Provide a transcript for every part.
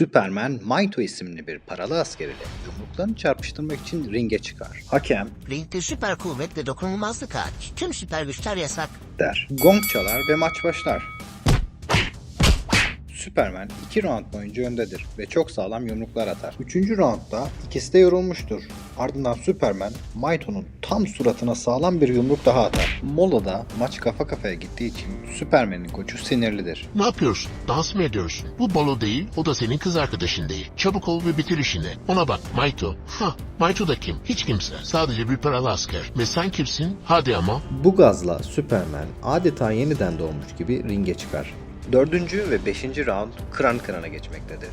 Superman, Maito isimli bir paralı askeriyle yumruklarını çarpıştırmak için ringe çıkar. Hakem Ringde süper kuvvet ve dokunulmazlık hariç tüm süper güçler yasak. der. Gong çalar ve maç başlar. Superman 2 round boyunca öndedir ve çok sağlam yumruklar atar. 3. roundda ikisi de yorulmuştur. Ardından Superman, Maito'nun tam suratına sağlam bir yumruk daha atar. Molada maç kafa kafaya gittiği için Superman'in koçu sinirlidir. Ne yapıyorsun? Dans mı ediyorsun? Bu Balo değil, o da senin kız arkadaşın değil. Çabuk ol ve bitir işini. Ona bak, Maito. Ha, Maito da kim? Hiç kimse. Sadece bir paralı asker. Ve sen kimsin? Hadi ama. Bu gazla Superman adeta yeniden doğmuş gibi ringe çıkar. Dördüncü ve beşinci round kıran kırana geçmektedir.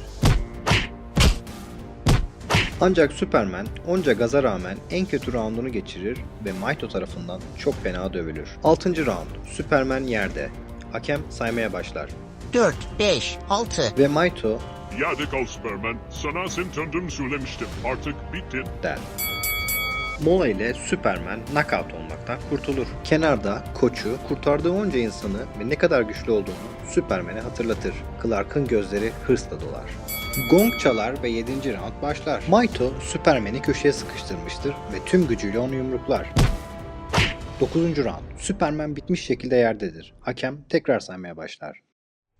Ancak Superman onca gaza rağmen en kötü roundunu geçirir ve Maito tarafından çok fena dövülür. 6. round Superman yerde. Hakem saymaya başlar 4, 5, 6. ve Maito Yerde kal Superman. Sana sen tanıdığımı söylemiştim. Artık bitti. der. Mola ile Superman knockout olmaktan kurtulur. Kenarda koçu kurtardığı onca insanı ve ne kadar güçlü olduğunu Superman'e hatırlatır. Clark'ın gözleri hırsla dolar. Gong çalar ve 7. round başlar. Maito Superman'i köşeye sıkıştırmıştır ve tüm gücüyle onu yumruklar. 9. round. Superman bitmiş şekilde yerdedir. Hakem tekrar saymaya başlar.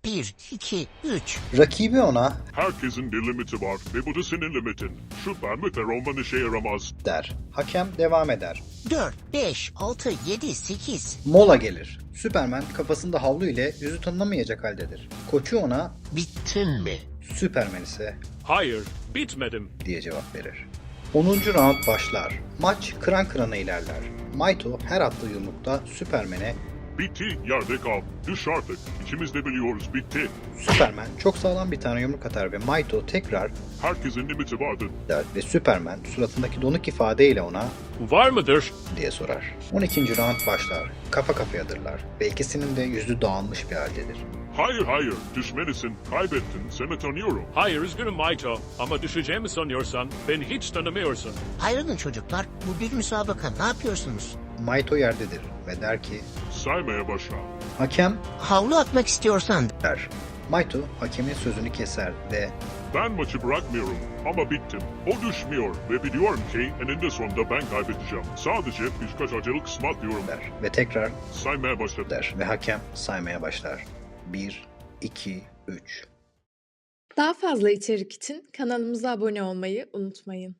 1, 2, 3. Rakibi ona Herkesin bir limiti var ve bu da senin limitin. Süper müper olman işe yaramaz. der. Hakem devam eder. 4, 5, 6, 7, 8. Mola gelir. Superman kafasında havlu ile yüzü tanınamayacak haldedir. Koçu ona, Bittin mi? Superman ise Hayır, bitmedim. diye cevap verir. 10. round başlar. Maç kıran kırana ilerler. Maito her attığı yumrukta Superman'e Bitti. Yerde kal. Düş artık. İkimiz de biliyoruz. Bitti. Superman çok sağlam bir tane yumruk atar ve Maito tekrar Herkesin limiti vardır. der ve Superman suratındaki donuk ifadeyle ona Var mıdır? diye sorar. 12. round başlar. Kafa kafayadırlar ve ikisinin de yüzü dağılmış bir haldedir. Hayır hayır. Düşmelisin. Kaybettin. Seni tanıyorum. Hayır üzgünüm Maito ama düşeceğimi sanıyorsan beni hiç tanımıyorsun. Ayrılın çocuklar. Bu bir müsabaka. Ne yapıyorsunuz? Maito yerdedir ve der ki Saymaya başla. Hakem Havlu atmak istiyorsan der. Maito hakemin sözünü keser ve Ben maçı bırakmıyorum ama bittim. O düşmüyor ve biliyorum ki eninde sonunda ben kaybedeceğim. Sadece birkaç acele kısmı atlıyorum. der ve tekrar Saymaya başladı. der ve hakem saymaya başlar. 1, 2, 3. Daha fazla içerik için kanalımıza abone olmayı unutmayın.